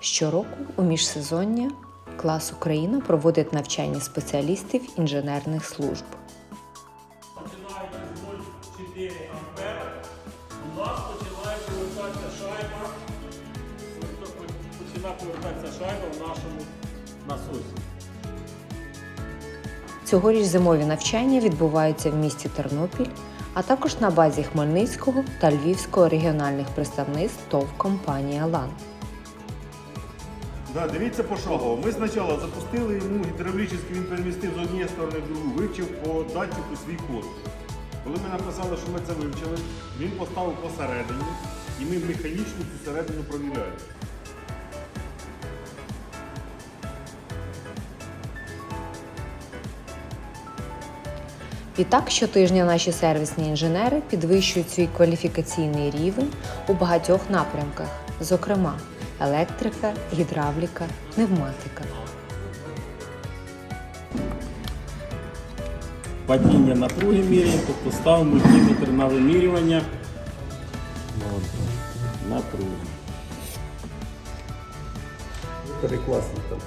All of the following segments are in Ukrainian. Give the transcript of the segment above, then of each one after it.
Щороку у міжсезоння клас Україна проводить навчання спеціалістів інженерних служб. починаючи з 0,4 ампера, у нас починає повертатися шайба. Починає повертатися шайба в нашому насосі. Цьогоріч зимові навчання відбуваються в місті Тернопіль, а також на базі Хмельницького та Львівського регіональних представництв ТОВ компанія ЛАН. Да, дивіться пошагово. Ми спочатку запустили йому гідравлічний, він перемістив з однієї сторони в другу, вивчив по датчику свій код. Коли ми написали, що ми це вивчили, він поставив посередині, і ми механічно цю середину провіряємо. Відтак, щотижня наші сервісні інженери підвищують свій кваліфікаційний рівень у багатьох напрямках, зокрема електрика, гідравліка, пневматика. Падіння напруги міряємо, тобто ставимо мультиметр на вимірювання напруги. Перекласник там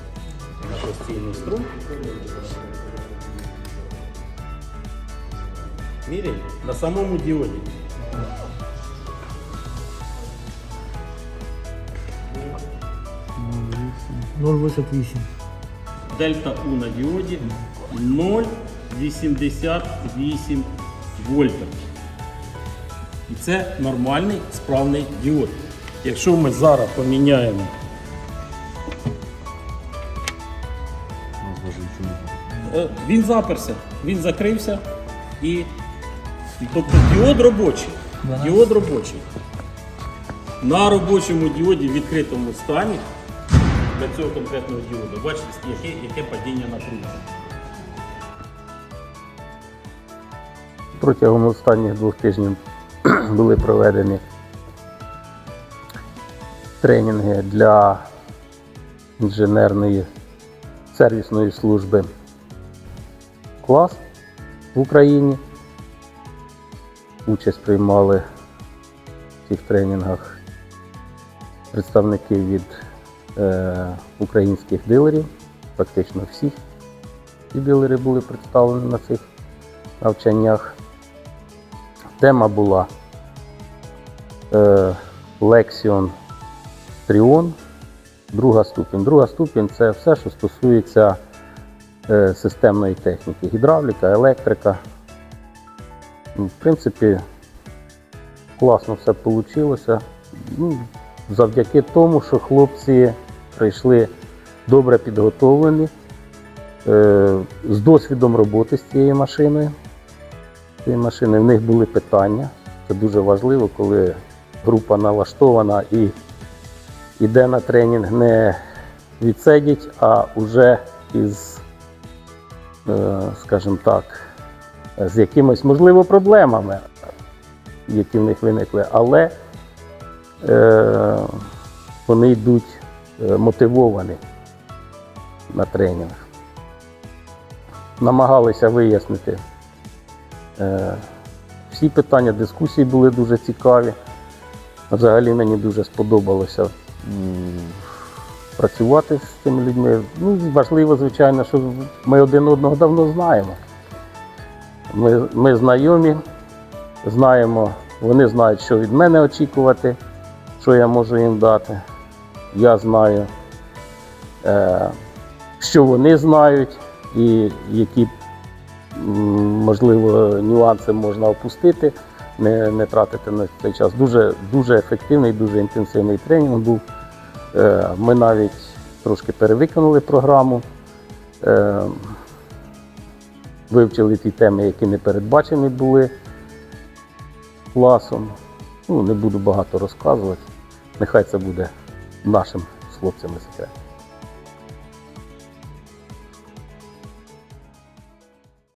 на постійний струм. Міряємо на самому діоді. Дельта У на діоді 0,88 вольта. І це нормальний справний діод. Якщо ми зараз поміняємо. Е, Він заперся, він закрився і. Тобто діод робочий. Діод робочий. На робочому діоді в відкритому стані для цього конкретного діоду. Бачите, яке, яке падіння напруги. Протягом останніх двох тижнів були проведені тренінги для інженерної сервісної служби клас в Україні. Участь приймали в цих тренінгах представники від українських дилерів, практично всі ці дилери були представлені на цих навчаннях. Тема була е, Lexion Trion, друга ступінь. Друга ступінь це все, що стосується е, системної техніки, гідравліка, електрика. Ну, В принципі, класно все вийшло. Завдяки тому, що хлопці прийшли добре підготовлені, е, з досвідом роботи з цією машиною цієї машини. В них були питання. Це дуже важливо, коли група налаштована і йде на тренінг не відсидіть, а вже із, е, скажімо так, з якимись, можливо, проблемами, які в них виникли, але вони йдуть е, мотивовані на тренінг. Намагалися вияснити Е, Всі питання дискусії були дуже цікаві. Взагалі мені дуже сподобалося працювати з цими людьми. Ну, важливо, звичайно, що ми один одного давно знаємо. Ми, ми знайомі, знаємо, вони знають, що від мене очікувати, що я можу їм дати. Я знаю, е, що вони знають і які можливо, нюанси можна опустити, не, не тратити на цей час. Дуже, дуже ефективний, дуже інтенсивний тренінг був. Е, Ми навіть трошки перевиконали програму, е, вивчили ті теми, які не передбачені були класом. Ну, не буду багато розказувати. Нехай це буде нашим з хлопцями секрет.